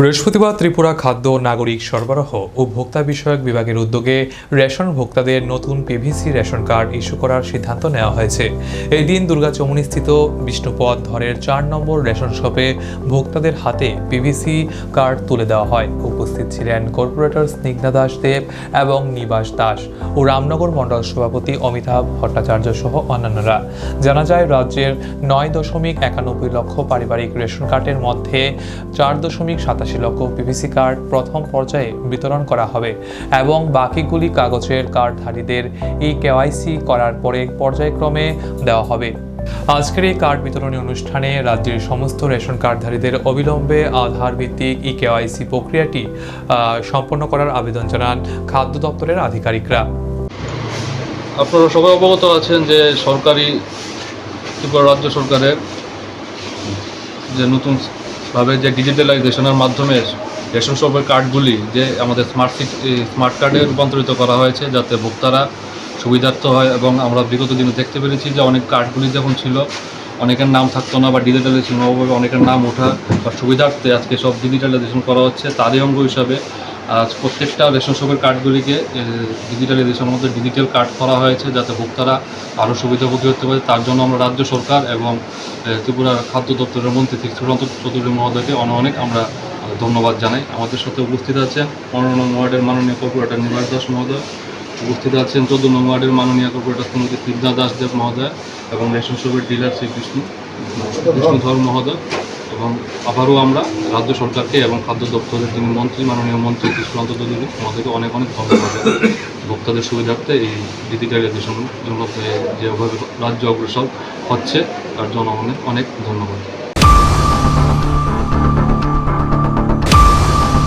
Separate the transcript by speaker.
Speaker 1: বৃহস্পতিবার ত্রিপুরা খাদ্য নাগরিক সরবরাহ ও ভোক্তা বিষয়ক বিভাগের উদ্যোগে রেশন ভোক্তাদের নতুন পিভিসি রেশন কার্ড ইস্যু করার সিদ্ধান্ত নেওয়া হয়েছে। এই দিন দুর্গাচমুনিস্থিত বিষ্ণুপদ ধরের চার নম্বর রেশন শপে ভোক্তাদের হাতে পিভিসি কার্ড তুলে দেওয়া হয়। উপস্থিত ছিলেন কর্পোরেটর স্নিগ্ধা দাস দেব এবং নিবাস দাস ও রামনগর মণ্ডল সভাপতি অমিতাভ ভট্টাচার্য সহ অন্যান্যরা। জানা যায়, রাজ্যের নয় দশমিক একানব্বই লক্ষ পারিবারিক রেশন কার্ডের মধ্যে চার দশমিক সাতাশি লক্ষ পিভিসি কার্ড প্রথম পর্যায়ে বিতরণ করা হবে এবং বাকিগুলি কাগজের কার্ডধারীদের ই কেওয়াইসি করার পরে পর্যায়ক্রমে দেওয়া হবে। আজকের এই কার্ড বিতরণী অনুষ্ঠানে রাজ্যের সমস্ত রেশন কার্ডধারীদের অবিলম্বে আধার ভিত্তিক ই কেওয়াইসি প্রক্রিয়াটি সম্পন্ন করার আবেদন জানান খাদ্য দপ্তরের আধিকারিকরা।
Speaker 2: আপনারা সবাই অবগত আছেন যে সরকারি ত্রিপুরা রাজ্য সরকারের যে নতুনভাবে যে ডিজিটালাইজেশনের মাধ্যমে রেশন শপের কার্ডগুলি যে আমাদের স্মার্ট স্মার্ট কার্ডে রূপান্তরিত করা হয়েছে যাতে ভোক্তারা সুবিধার্থ হয় এবং আমরা বিগত দিনে দেখতে পেরেছি যে অনেক কার্ডগুলি যখন ছিল, অনেকের নাম থাকতো না বা ডিজিটালাইজেশন অভাবে অনেকের নাম ওঠা বা সুবিধার্থে আজকে সব ডিজিটালাইজেশন করা হচ্ছে। তারই অঙ্গ হিসাবে আজ প্রত্যেকটা রেশন শপের কার্ডগুলিকে ডিজিটালাইজেশনের মধ্যে ডিজিটাল কার্ড করা হয়েছে যাতে ভোক্তারা আরও সুবিধাভোগী হতে পারে, তার জন্য আমরা রাজ্য সরকার এবং ত্রিপুরার খাদ্য দপ্তরের মন্ত্রী সুশান্ত চৌধুরী মহোদয়কে অনেক আমরা ধন্যবাদ জানাই। আমাদের সাথে উপস্থিত আছেন পনেরো নং ওয়ার্ডের মাননীয় কর্পোরেটর নিবাস দাস মহোদয়, উপস্থিত আছেন চোদ্দ নং ওয়ার্ডের মাননীয় কর্পোরেটর শ্রীমতী সিদ্ধা দাস দেব মহোদয় এবং রেশন শপের ডিলার শ্রী বিষ্ণু বিষ্ণুধর মহোদয়। এবং আবারও আমরা রাজ্য সরকারকে এবং খাদ্য দপ্তরের যিনি মন্ত্রী, মাননীয় মন্ত্রী কৃষ্ণান্ত চৌধুরী, আমাদেরকে অনেক অনেক ধন্যবাদ। ভোক্তাদের সুবিধার্থে এই ডিজিটালাইজেশন যেভাবে রাজ্য অগ্রসর হচ্ছে, তার জন্য অনেক অনেক ধন্যবাদ।